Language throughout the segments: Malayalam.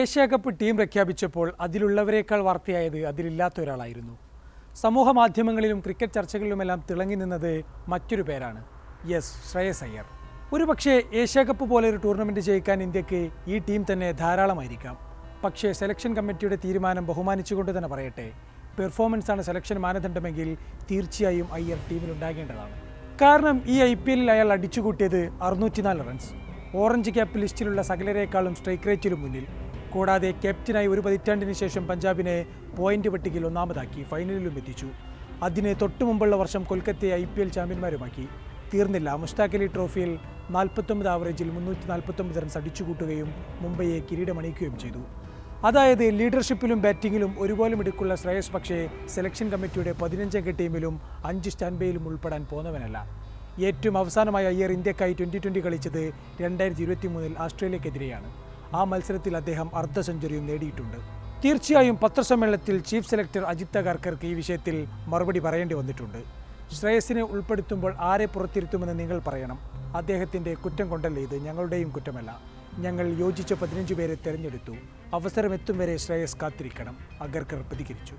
ഏഷ്യ കപ്പ് ടീം പ്രഖ്യാപിച്ചപ്പോൾ അതിലുള്ളവരെക്കാൾ വാർത്തയായത് അതിലില്ലാത്ത ഒരാളായിരുന്നു. സമൂഹ മാധ്യമങ്ങളിലും ക്രിക്കറ്റ് ചർച്ചകളിലുമെല്ലാം തിളങ്ങി നിന്നത് മറ്റൊരു പേരാണ്. യെസ് ശ്രേയസ് അയ്യർ. ഒരുപക്ഷേ ഏഷ്യ കപ്പ് പോലെ ഒരു ടൂർണമെന്റ് ജയിക്കാൻ ഇന്ത്യയ്ക്ക് ഈ ടീം തന്നെ ധാരാളമായിരിക്കാം. പക്ഷേ സെലക്ഷൻ കമ്മിറ്റിയുടെ തീരുമാനം ബഹുമാനിച്ചുകൊണ്ട് തന്നെ പറയട്ടെ പെർഫോമൻസ് ആണ് സെലക്ഷൻ മാനദണ്ഡമെങ്കിൽ തീർച്ചയായും അയ്യർ ടീമിലുണ്ടാകേണ്ടതാണ് കാരണം ഈ ഐ പി എല്ലിൽ അയാൾ അടിച്ചുകൂട്ടിയത് അറുന്നൂറ്റിനാല് റൺസ്. ഓറഞ്ച് ക്യാപ്പ് ലിസ്റ്റിലുള്ള സകലരേക്കാളും സ്ട്രൈക്ക് റേറ്റിലും മുന്നിൽ. കൂടാതെ ക്യാപ്റ്റനായി ഒരു പതിറ്റാണ്ടിന് ശേഷം പഞ്ചാബിനെ പോയിന്റ് പട്ടികയിൽ ഒന്നാമതാക്കി ഫൈനലിലും എത്തിച്ചു. അതിന് തൊട്ടു മുമ്പുള്ള വർഷം കൊൽക്കത്തയെ ഐ പി എൽ ചാമ്പ്യന്മാരുമാക്കി. തീർന്നില്ല. മുസ്താഖ് അലി ട്രോഫിയിൽ നാൽപ്പത്തൊമ്പത് ആവറേജിൽ മുന്നൂറ്റി നാൽപ്പത്തൊമ്പത് റൺസ് അടിച്ചുകൂട്ടുകയും മുംബൈയെ കിരീടമണിയിക്കുകയും ചെയ്തു. അതായത് ലീഡർഷിപ്പിലും ബാറ്റിങ്ങിലും ഒരുപോലെ മിടുക്കുള്ള ശ്രേയസ് പക്ഷേ സെലക്ഷൻ കമ്മിറ്റിയുടെ പതിനഞ്ചംഗ ടീമിലും അഞ്ച് സ്റ്റാൻഡ് ബൈയിലും ഉൾപ്പെടാൻ പോന്നവനല്ല. ഏറ്റവും അവസാനമായ അയ്യർ ഇന്ത്യക്കായി ട്വന്റി ട്വന്റി കളിച്ചത് രണ്ടായിരത്തി ഇരുപത്തി മൂന്നിൽ ആസ്ട്രേലിയക്കെതിരെയാണ്. ആ മത്സരത്തിൽ അദ്ദേഹം അർദ്ധ സെഞ്ചുറിയും നേടിയിട്ടുണ്ട്. തീർച്ചയായും പത്രസമ്മേളനത്തിൽ ചീഫ് സെലക്ടർ അജിത് തഗാർക്കർക്ക് ഈ വിഷയത്തിൽ മറുപടി പറയേണ്ടി വന്നിട്ടുണ്ട്. ശ്രേയസിനെ ഉൾപ്പെടുത്തുമ്പോൾ ആരെ പുറത്തിരുത്തുമെന്ന് നിങ്ങൾ പറയണം. അദ്ദേഹത്തിന്റെ കുറ്റം കൊണ്ടല്ലേ ഇത്? ഞങ്ങളുടെയും കുറ്റമല്ല. ഞങ്ങൾ യോജിച്ച പതിനഞ്ച് പേരെ തിരഞ്ഞെടുത്തു. അവസരമെത്തും വരെ ശ്രേയസ് കാത്തിരിക്കണം. അഗർക്കർ പ്രതികരിച്ചു.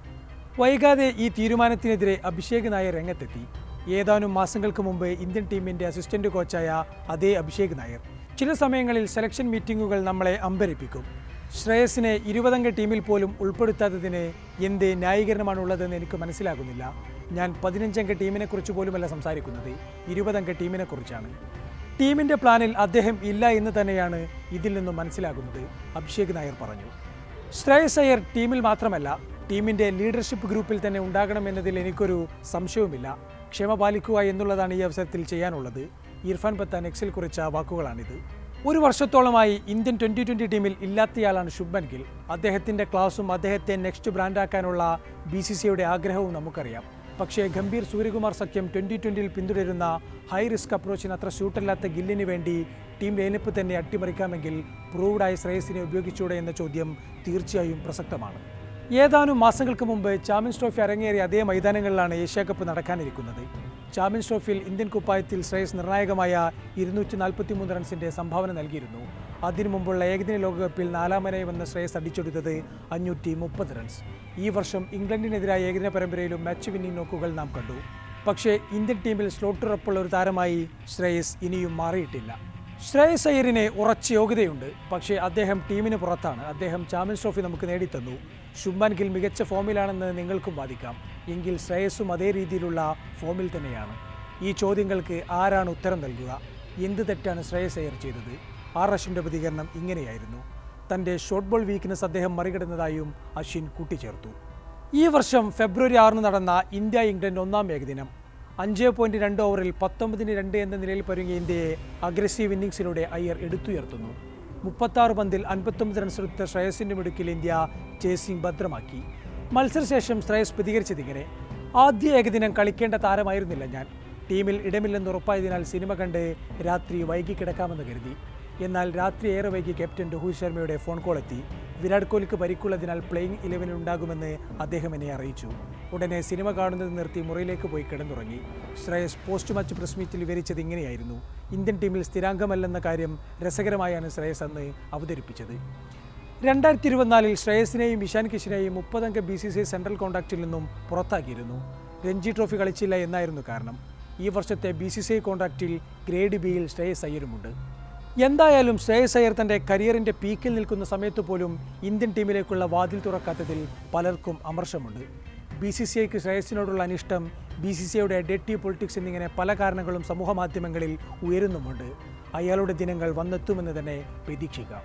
വൈകാതെ ഈ തീരുമാനത്തിനെതിരെ അഭിഷേക് നായർ രംഗത്തെത്തി. ഏതാനും മാസങ്ങൾക്ക് മുമ്പ് ഇന്ത്യൻ ടീമിന്റെ അസിസ്റ്റന്റ് കോച്ചായ അതേ അഭിഷേക് നായർ. ചില സമയങ്ങളിൽ സെലക്ഷൻ മീറ്റിങ്ങുകൾ നമ്മളെ അമ്പരിപ്പിക്കും. ശ്രേയസിനെ ഇരുപതംഗ ടീമിൽ പോലും ഉൾപ്പെടുത്താത്തതിന് എന്ത് ന്യായീകരണമാണുള്ളതെന്ന് എനിക്ക് മനസ്സിലാകുന്നില്ല. ഞാൻ പതിനഞ്ചംഗ ടീമിനെ കുറിച്ച് പോലുമല്ല സംസാരിക്കുന്നത്. ഇരുപതംഗ ടീമിനെ കുറിച്ചാണ്. ടീമിന്റെ പ്ലാനിൽ അദ്ദേഹം ഇല്ല എന്ന് തന്നെയാണ് ഇതിൽ നിന്നും മനസ്സിലാകുന്നത്. അഭിഷേക് നായർ പറഞ്ഞു. ശ്രേയസ് അയ്യർ ടീമിൽ മാത്രമല്ല ടീമിന്റെ ലീഡർഷിപ്പ് ഗ്രൂപ്പിൽ തന്നെ ഉണ്ടാകണമെന്നതിൽ എനിക്കൊരു സംശയവുമില്ല. ക്ഷമ പാലിക്കുക എന്നുള്ളതാണ് ഈ അവസരത്തിൽ ചെയ്യാനുള്ളത്. ഇർഫാൻ പത്താൻ എക്സിൽ കുറിച്ച വാക്കുകളാണിത്. ഒരു വർഷത്തോളമായി ഇന്ത്യൻ ട്വന്റി ട്വന്റി ടീമിൽ ഇല്ലാത്തയാളാണ് ശുഭൻ ഗിൽ. അദ്ദേഹത്തിന്റെ ക്ലാസും അദ്ദേഹത്തെ നെക്സ്റ്റ് ബ്രാൻഡാക്കാനുള്ള ബി സി സിയുടെ ആഗ്രഹവും നമുക്കറിയാം. പക്ഷേ ഗംഭീർ സൂര്യകുമാർ സഖ്യം ട്വന്റി ട്വന്റിയിൽ പിന്തുടരുന്ന ഹൈ റിസ്ക് അപ്രോച്ചിന് അത്ര സ്യൂട്ടല്ലാത്ത ഗില്ലിന് വേണ്ടി ടീം ലൈനപ്പ് തന്നെ അട്ടിമറിക്കാമെങ്കിൽ പ്രൂവ്ഡായ ശ്രേയസിനെ ഉപയോഗിച്ചൂടെ എന്ന ചോദ്യം തീർച്ചയായും പ്രസക്തമാണ്. ഏതാനും മാസങ്ങൾക്ക് മുമ്പ് ചാമ്പ്യൻസ് ട്രോഫി അരങ്ങേറിയ അതേ മൈതാനങ്ങളിലാണ് ഏഷ്യ കപ്പ് നടക്കാനിരിക്കുന്നത്. ചാമ്പ്യൻസ് ട്രോഫിയിൽ ഇന്ത്യൻ കുപ്പായത്തിൽ ശ്രേയസ് നിർണായകമായ ഇരുന്നൂറ്റി നാൽപ്പത്തി മൂന്ന് റൺസിന്റെ സംഭാവന നൽകിയിരുന്നു. അതിനു മുമ്പുള്ള ഏകദിന ലോകകപ്പിൽ നാലാമനായി വന്ന ശ്രേയസ് അടിച്ചെടുത്തത് അഞ്ഞൂറ്റി മുപ്പത് റൺസ്. ഈ വർഷം ഇംഗ്ലണ്ടിനെതിരായ ഏകദിന പരമ്പരയിലും മാച്ച് വിന്നിംഗ് നോക്കുകൾ നാം കണ്ടു. പക്ഷേ ഇന്ത്യൻ ടീമിൽ സ്ലോട്ടുറപ്പുള്ള ഒരു താരമായി ശ്രേയസ് ഇനിയും മാറിയിട്ടില്ല. ശ്രേയസ് അയ്യറിന് ഉറച്ച യോഗ്യതയുണ്ട്. പക്ഷേ അദ്ദേഹം ടീമിന് പുറത്താണ്. അദ്ദേഹം ചാമ്പ്യൻസ് ട്രോഫി നമുക്ക് നേടിത്തന്നു. ശുംബാൻ ഗിൽ മികച്ച ഫോമിലാണെന്ന് നിങ്ങൾക്കും വാദിക്കാം. എങ്കിൽ ശ്രേയസും അതേ രീതിയിലുള്ള ഫോമിൽ തന്നെയാണ്. ഈ ചോദ്യങ്ങൾക്ക് ആരാണ് ഉത്തരം നൽകുക? എന്ത് തെറ്റാണ് ശ്രേയസ് അയ്യർ ചെയ്തത്? ആർ അശ്വിന്റെ പ്രതികരണം ഇങ്ങനെയായിരുന്നു. തന്റെ ഷോർട്ട് ബോൾ വീക്ക്നെസ് അദ്ദേഹം മറികടന്നതായും അശ്വിൻ കൂട്ടിച്ചേർത്തു. ഈ വർഷം ഫെബ്രുവരി ആറിന് നടന്ന ഇന്ത്യ ഇംഗ്ലണ്ട് ഒന്നാം ഏകദിനം അഞ്ച് പോയിന്റ് രണ്ട് ഓവറിൽ പത്തൊമ്പതിന് രണ്ട് എന്ന നിലയിൽ പരുങ്ങിയ ഇന്ത്യയെ അഗ്രസീവ് ഇന്നിംഗ്സിലൂടെ അയ്യർ എടുത്തുയർത്തുന്നു. മുപ്പത്താറ് പന്തിൽ അൻപത്തൊമ്പത് റൺസെടുത്ത ശ്രേയസിന്റെ മിടുക്കിൽ ഇന്ത്യ ചേസിംഗ് ഭദ്രമാക്കി. മത്സരശേഷം ശ്രേയസ് പ്രതികരിച്ചതിങ്ങനെ ആദ്യ ഏകദിനം കളിക്കേണ്ട താരമായിരുന്നില്ല ഞാൻ. ടീമിൽ ഇടമില്ലെന്ന് ഉറപ്പായതിനാൽ സിനിമ കണ്ട് രാത്രി വൈകി കിടക്കാമെന്ന് കരുതി. എന്നാൽ രാത്രി ഏറെ വൈകി ക്യാപ്റ്റൻ രോഹിത് ശർമ്മയുടെ ഫോൺ കോൾ എത്തി. വിരാട് കോഹ്ലിക്ക് പരിക്കുള്ളതിനാൽ പ്ലേയിങ് ഇലവനിൽ ഉണ്ടാകുമെന്ന് അദ്ദേഹം എന്നെ അറിയിച്ചു. ഉടനെ സിനിമ കാണുന്നത് നിർത്തി മുറിയിലേക്ക് പോയി കിടന്നുറങ്ങി. ശ്രേയസ് പോസ്റ്റ് മാച്ച് പ്രസ് മീറ്റിൽ വിവരിച്ചത് ഇങ്ങനെയായിരുന്നു. ഇന്ത്യൻ ടീമിൽ സ്ഥിരാംഗമല്ലെന്ന കാര്യം രസകരമായാണ് ശ്രേയസ് അന്ന് അവതരിപ്പിച്ചത്. രണ്ടായിരത്തി ഇരുപത്തിനാലിൽ ശ്രേയസിനെയും ഇഷാൻ കിഷനെയും മുപ്പതംഗ B C C central contract നിന്നും പുറത്താക്കിയിരുന്നു. രഞ്ജി ട്രോഫി കളിച്ചില്ല എന്നായിരുന്നു കാരണം. ഈ വർഷത്തെ ബി സി സി കോൺട്രാക്റ്റിൽ ഗ്രേഡ് ബിയിൽ ശ്രേയസ് അയ്യരുമുണ്ട്. എന്തായാലും ശ്രേയസ് അയ്യർ തന്റെ കരിയറിന്റെ പീക്കിൽ നിൽക്കുന്ന സമയത്ത് പോലും ഇന്ത്യൻ ടീമിലേക്കുള്ള വാതിൽ തുറക്കാത്തതിൽ പലർക്കും അമർഷമുണ്ട്. ബി സി സി ഐക്ക് ശ്രേയസിനോടുള്ള അനിഷ്ടം ബി സി സി ഐയുടെ ഡെറ്റി പൊളിറ്റിക്സ് എന്നിങ്ങനെ പല കാരണങ്ങളും സമൂഹ മാധ്യമങ്ങളിൽ ഉയരുന്നുമുണ്ട്. അയാളുടെ ദിനങ്ങൾ വന്നെത്തുമെന്ന് തന്നെ പ്രതീക്ഷിക്കാം.